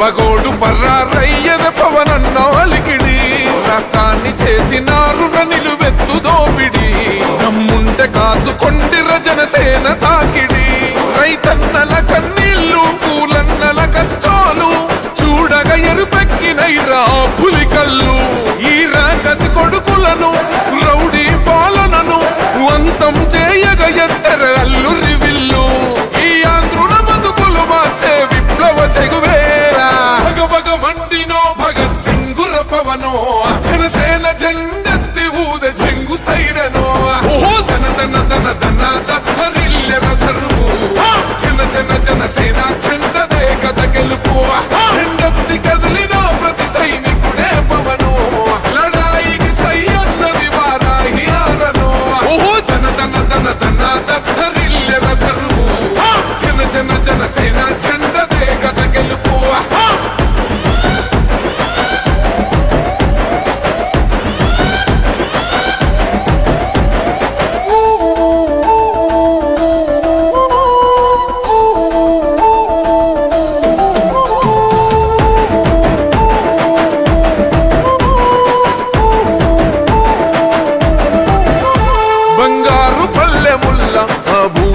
పగోడు పర్రారయ్యద పవనన్న అలికిడి. రాష్ట్రాన్ని చేసినారు నిలువెత్తు దోపిడి. దమ్ముంటే కాసుకొండిర జనసేన తాకిడి. రైతన్నల కన్నీళ్ళు పూలన్నల కష్టాలు చూడగ ఎరుపెక్కినైరా సింగుర పవనో జనసేన జెండెత్తి ఊద చెంగు సైరనో. ఓహో ధన ధన ధన